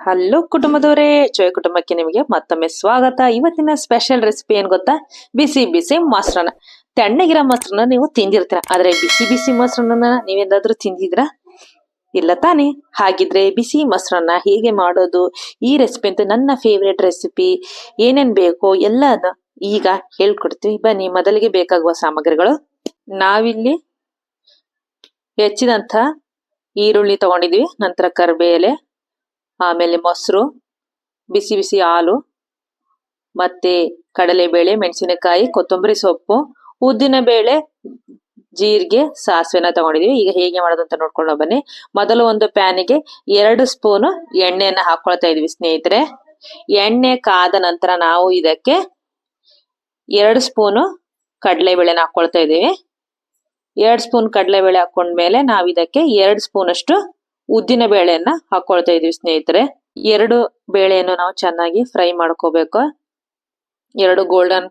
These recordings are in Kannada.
ಹಲೋ ಕುಟುಂಬದವರೇ, ಜೋಯ್ ಕುಟುಂಬಕ್ಕೆ ನಿಮಗೆ ಮತ್ತೊಮ್ಮೆ ಸ್ವಾಗತ. ಇವತ್ತಿನ ಸ್ಪೆಷಲ್ ರೆಸಿಪಿ ಏನ್ ಗೊತ್ತಾ? ಬಿಸಿ ಬಿಸಿ ಮೊಸರನ್ನ. ತಣ್ಣಗಿರೋ ಮೊಸರನ್ನ ನೀವು ತಿಂದಿರ್ತೀರ? ಆದ್ರೆ ಬಿಸಿ ಬಿಸಿ ಮೊಸರನ್ನ ನೀವೇನಾದ್ರೂ ತಿಂದಿದ್ರಾ ಇಲ್ಲ ತಾನೆ. ಹಾಗಿದ್ರೆ ಬಿಸಿ ಮೊಸರನ್ನ ಹೇಗೆ ಮಾಡೋದು? ಈ ರೆಸಿಪಿ ಅಂತೂ ನನ್ನ ಫೇವ್ರೆಟ್ ರೆಸಿಪಿ ಏನೇನ್ ಬೇಕು ಎಲ್ಲದ ಈಗ ಹೇಳ್ಕೊಡ್ತೀವಿ. ಬನ್ನಿ, ಮೊದಲಿಗೆ ಬೇಕಾಗುವ ಸಾಮಗ್ರಿಗಳು. ನಾವಿಲ್ಲಿ ಹೆಚ್ಚಿದಂತ ಈರುಳ್ಳಿ ತಗೊಂಡಿದ್ವಿ ನಂತರ ಕರಿಬೇಲೆ ಆಮೇಲೆ ಮೊಸರು, ಬಿಸಿ ಬಿಸಿ ಹಾಲು, ಮತ್ತೆ ಕಡಲೆಬೇಳೆ, ಮೆಣಸಿನಕಾಯಿ, ಕೊತ್ತಂಬರಿ ಸೊಪ್ಪು, ಉದ್ದಿನ ಬೇಳೆ, ಜೀರಿಗೆ, ಸಾಸಿವೆನ ತಗೊಂಡಿದೀವಿ. ಈಗ ಹೇಗೆ ಮಾಡೋದು ಅಂತ ನೋಡ್ಕೊಂಡು ಬನ್ನಿ. ಮೊದಲು ಒಂದು ಪ್ಯಾನಿಗೆ ಎರಡು ಸ್ಪೂನ್ ಎಣ್ಣೆಯನ್ನ ಹಾಕೊಳ್ತಾ ಇದೀವಿ ಸ್ನೇಹಿತರೆ. ಎಣ್ಣೆ ಕಾದ ನಂತರ ನಾವು ಇದಕ್ಕೆ ಎರಡು ಸ್ಪೂನು ಕಡಲೆಬೇಳೆನ ಹಾಕೊಳ್ತಾ ಇದೀವಿ ಎರಡು ಸ್ಪೂನ್ ಕಡಲೆಬೇಳೆ ಹಾಕೊಂಡ್ಮೇಲೆ ನಾವು ಇದಕ್ಕೆ ಎರಡು ಸ್ಪೂನ್ ಅಷ್ಟು ಉದ್ದಿನ ಬೇಳೆಯನ್ನ ಹಾಕೊಳ್ತಾ ಇದೀವಿ ಸ್ನೇಹಿತರೆ. ಎರಡು ಬೇಳೆಯನ್ನು ನಾವು ಚೆನ್ನಾಗಿ ಫ್ರೈ ಮಾಡ್ಕೋಬೇಕು. ಎರಡು ಗೋಲ್ಡನ್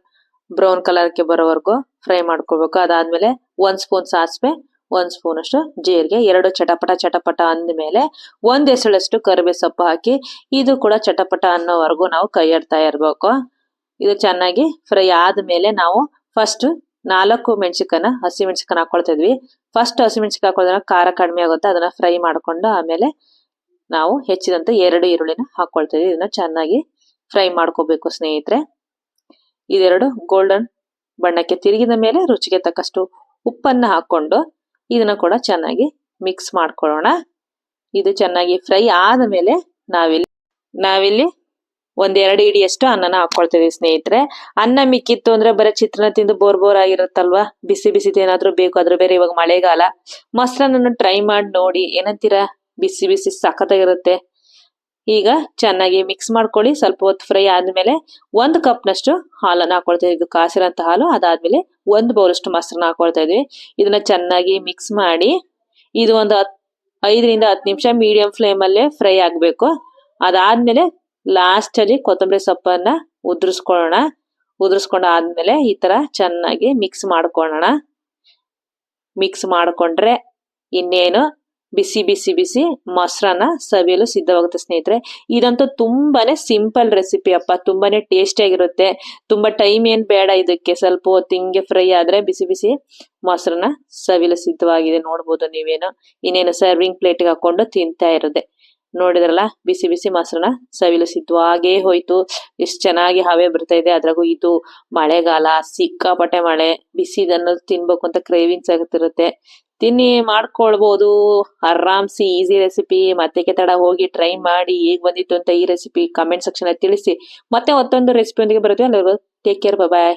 ಬ್ರೌನ್ ಕಲರ್ಗೆ ಬರೋವರೆಗೂ ಫ್ರೈ ಮಾಡ್ಕೋಬೇಕು. ಅದಾದ್ಮೇಲೆ ಒಂದ್ ಸ್ಪೂನ್ ಸಾಸಿವೆ ಒಂದ್ ಸ್ಪೂನ್ ಅಷ್ಟು ಜೀರಿಗೆ, ಎರಡು ಚಟಪಟ ಚಟಪಟ ಅಂದ್ಮೇಲೆ ಒಂದ್ ಎಸಳಷ್ಟು ಕರಿಬೇ ಸೊಪ್ಪು ಹಾಕಿ ಇದು ಕೂಡ ಚಟಪಟ ಅನ್ನೋವರೆಗೂ ನಾವು ಕೈಯಾಡ್ತಾ ಇರ್ಬೇಕು. ಇದು ಚೆನ್ನಾಗಿ ಫ್ರೈ ಆದ್ಮೇಲೆ ನಾವು ಫಸ್ಟ್ ನಾಲ್ಕು ಮೆಣಸಿಕನ ಹಸಿ ಮೆಣಸಿಕನ ಹಾಕೊಳ್ತಾ ಇದ್ವಿ. ಫಸ್ಟ್ ಹಸಿ ಮೆಣಸಿಕ ಹಾಕೋದ್ರೆ ಖಾರ ಕಡಿಮೆ ಆಗುತ್ತೆ. ಅದನ್ನ ಫ್ರೈ ಮಾಡ್ಕೊಂಡು ಆಮೇಲೆ ನಾವು ಹೆಚ್ಚಿದಂತ ಎರಡು ಈರುಳ್ಳಿನ ಹಾಕೊಳ್ತಾ ಇದನ್ನ ಚೆನ್ನಾಗಿ ಫ್ರೈ ಮಾಡ್ಕೋಬೇಕು ಸ್ನೇಹಿತರೆ. ಇದೆರಡು ಗೋಲ್ಡನ್ ಬಣ್ಣಕ್ಕೆ ತಿರುಗಿದ ಮೇಲೆ ರುಚಿಗೆ ತಕ್ಕಷ್ಟು ಉಪ್ಪನ್ನ ಹಾಕೊಂಡು ಇದನ್ನ ಕೂಡ ಚೆನ್ನಾಗಿ ಮಿಕ್ಸ್ ಮಾಡ್ಕೊಳ್ಳೋಣ. ಇದು ಚೆನ್ನಾಗಿ ಫ್ರೈ ಆದ ಮೇಲೆ ನಾವಿಲ್ಲಿ ನಾವಿಲ್ಲಿ ಒಂದ್ ಎರಡು ಇಡಿಯಷ್ಟು ಅನ್ನನ ಹಾಕೊಳ್ತೀವಿ ಸ್ನೇಹಿತರೆ. ಅನ್ನ ಮಿಕ್ಕಿತ್ತು ಅಂದ್ರೆ ಬರೀ ಚಿತ್ರನ ತಿಂದು ಬೋರ್ ಬೋರ್ ಆಗಿರುತ್ತಲ್ವಾ? ಬಿಸಿ ಬಿಸಿ ಏನಾದ್ರು ಬೇಕು ಅದ್ರ ಬೇರೆ ಇವಾಗ ಮಳೆಗಾಲ. ಮೊಸರನ್ನ ಟ್ರೈ ಮಾಡಿ ನೋಡಿ, ಏನಂತೀರಾ? ಬಿಸಿ ಬಿಸಿ ಸಖತ್ತಾಗಿರುತ್ತೆ. ಈಗ ಚೆನ್ನಾಗಿ ಮಿಕ್ಸ್ ಮಾಡ್ಕೊಳ್ಳಿ, ಸ್ವಲ್ಪ ಹೊತ್ತು ಫ್ರೈ ಆದ್ಮೇಲೆ ಒಂದು ಕಪ್ನಷ್ಟು ಹಾಲನ್ನ ಹಾಕೊಳ್ತಾ ಇದ್ವಿ ಕಾಸಿರೋಂಥ ಹಾಲು, ಅದಾದ್ಮೇಲೆ ಒಂದು ಬೌಲಷ್ಟು ಮೊಸರನ್ನ ಹಾಕೊಳ್ತಾ ಇದ್ವಿ ಇದನ್ನ ಚೆನ್ನಾಗಿ ಮಿಕ್ಸ್ ಮಾಡಿ, ಇದು ಒಂದು ಹತ್ ಐದರಿಂದ ಹತ್ತು ನಿಮಿಷ ಮೀಡಿಯಂ ಫ್ಲೇಮ್ ಅಲ್ಲೇ ಫ್ರೈ ಆಗಬೇಕು. ಅದಾದ್ಮೇಲೆ ಲಾಸ್ಟ್ ಅಲ್ಲಿ ಕೊತ್ತಂಬರಿ ಸೊಪ್ಪನ್ನ ಉದುರಿಸ್ಕೊಳ್ಳೋಣ. ಉದುರಿಸ್ಕೊಂಡ ಆದ್ಮೇಲೆ ಈ ತರ ಚೆನ್ನಾಗಿ ಮಿಕ್ಸ್ ಮಾಡ್ಕೊಳ್ಳೋಣ. ಮಿಕ್ಸ್ ಮಾಡ್ಕೊಂಡ್ರೆ ಇನ್ನೇನು ಬಿಸಿ ಬಿಸಿ ಬಿಸಿ ಮೊಸರನ್ನ ಸವಿಯಲು ಸಿದ್ಧವಾಗುತ್ತೆ ಸ್ನೇಹಿತರೆ. ಇದಂತೂ ತುಂಬಾನೇ ಸಿಂಪಲ್ ರೆಸಿಪಿ ಅಪ್ಪ. ತುಂಬಾನೇ ಟೇಸ್ಟಿ ಆಗಿರುತ್ತೆ. ತುಂಬಾ ಟೈಮ್ ಏನ್ ಬೇಡ ಇದಕ್ಕೆ. ಸ್ವಲ್ಪ ಹಿಂಗೆ ಫ್ರೈ ಆದ್ರೆ ಬಿಸಿ ಬಿಸಿ ಮೊಸರನ್ನ ಸವಿಯಲು ಸಿದ್ಧವಾಗಿದೆ. ನೋಡ್ಬೋದು ನೀವೇನು. ಇನ್ನೇನು ಸರ್ವಿಂಗ್ ಪ್ಲೇಟ್ಗೆ ಹಾಕೊಂಡು ತಿಂತಾ ಇರೋದೆ. ನೋಡಿದ್ರಲ್ಲ, ಬಿಸಿ ಬಿಸಿ ಮೊಸರನ್ನ ಸವಿಲಿಸಿದ್ವು ಹಾಗೇ ಹೋಯ್ತು. ಎಷ್ಟು ಚೆನ್ನಾಗಿ ಹವೆ ಬರ್ತಾ ಇದೆ. ಅದ್ರಾಗೂ ಇದು ಮಳೆಗಾಲ, ಸಿಕ್ಕಾಪಟ್ಟೆ ಮಳೆ ಬಿಸಿ ಇದನ್ನು ತಿನ್ಬೇಕು ಅಂತ ಕ್ರೇವಿಂಗ್ಸ್ ಆಗುತ್ತಿರುತ್ತೆ. ತಿನ್ನಿ, ಮಾಡ್ಕೊಳ್ಬೋದು. ಆರಾಮ್ಸಿ ಈಸಿ ರೆಸಿಪಿ ಮತ್ತೆ ತಡ ಹೋಗಿ ಟ್ರೈ ಮಾಡಿ ಹೇಗ್ ಬಂದಿತ್ತು ಅಂತ ಈ ರೆಸಿಪಿ ಕಮೆಂಟ್ ಸೆಕ್ಷನ್ ಅಲ್ಲಿ ತಿಳಿಸಿ. ಮತ್ತೆ ಮತ್ತೊಂದು ರೆಸಿಪಿ ಬರುತ್ತೆ ಬರುತ್ತೆ ಟೇಕ್ ಕೇರ್ ಬಾಯ್